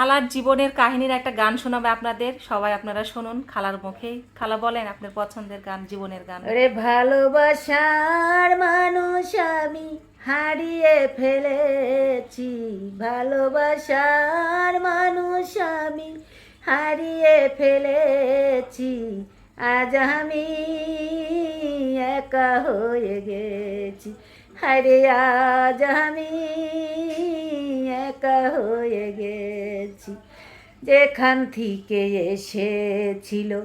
খালার জীবনের কাহিনীর একটা গান শোনাবে আপনাদের। সবাই আপনারা শুনুন, খালার মুখে খালা বলেন, আপনার পছন্দের গান, জীবনের গান। রে ভালোবাসার মানুষ আমি হারিয়ে ফেলেছি। ভালোবাসার মানুষ আমি হারিয়ে ফেলেছি। আজ আমি একা হয়ে গেছি। হারে আজ আমি একা হয়ে গেছি। যেখান থেকে এসেছিল,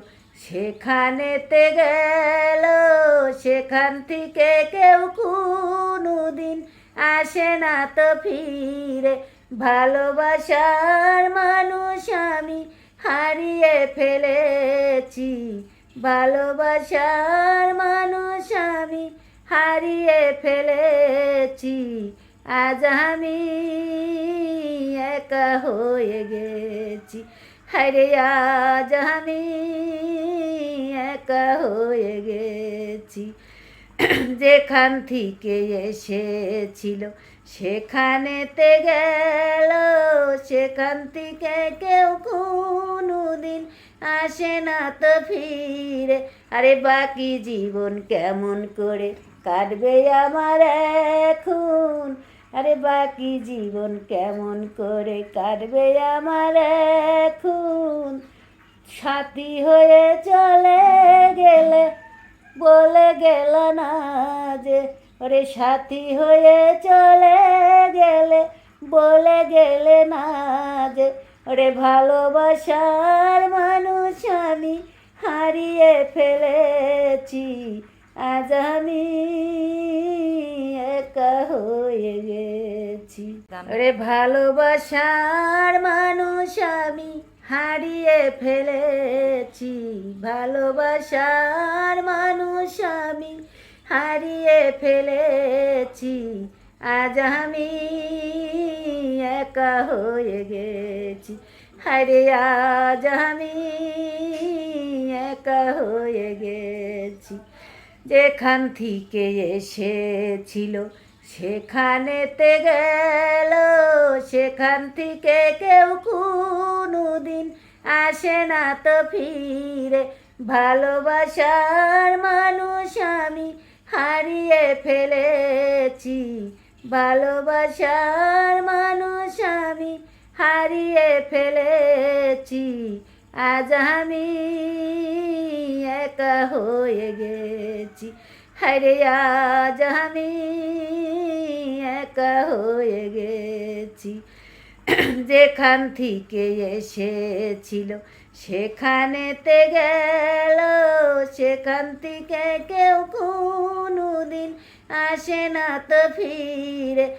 সেখানেতে গেল। সেখান থেকে কেউ কোনো দিন আসে না তো ফিরে। ভালোবাসার মানুষ আমি হারিয়ে ফেলেছি। ভালোবাসার মানুষ আমি হারিয়ে ফেলেছি। আজ আমি একা হয়ে গেছি। হারে আজ আমি একা হয়ে গেছি। যেখান থেকে এসেছিল, সেখানেতে গেল। সেখান থেকে কেউ কোনো দিন আসে না তো ফিরে। আরে বাকি জীবন কেমন করে কাটবে আমার এখন? আরে বাকি জীবন কেমন করে কাটবে আমার এখন? সাথী হয়ে চলে গেলে, বলে গেল না যে, ওরে সাথী হয়ে চলে গেলে, বলে গেলে না যে, ওরে ভালোবাসার মানুষ ফেলেছি আজ আমি একা হয়ে গেছি। ওরে ভালোবাসার মানুষ আমি হারিয়ে ফেলেছি ভালোবাসার মানুষ আমি হারিয়ে ফেলেছি আজ আমি একা হয়ে গেছি হারে আজ আমি একা হয়ে গেছি। যেখান থেকে এসেছিল, সেখানেতে গেল। সেখান থেকে কেউ কোনো দিন আসে না তো ফিরে। ভালোবাসার মানুষ আমি হারিয়ে ফেলেছি। ভালোবাসার মানুষ আমি হারিয়ে ফেলেছি। আজ আমি একা হয়ে গেছি। হারে আজ আমি একা হয়ে গেছি। যেখান থেকে এসেছিল, সেখানেতে গেল। সেখান থেকে কেউ কোনো দিন আসে না তো ফিরে।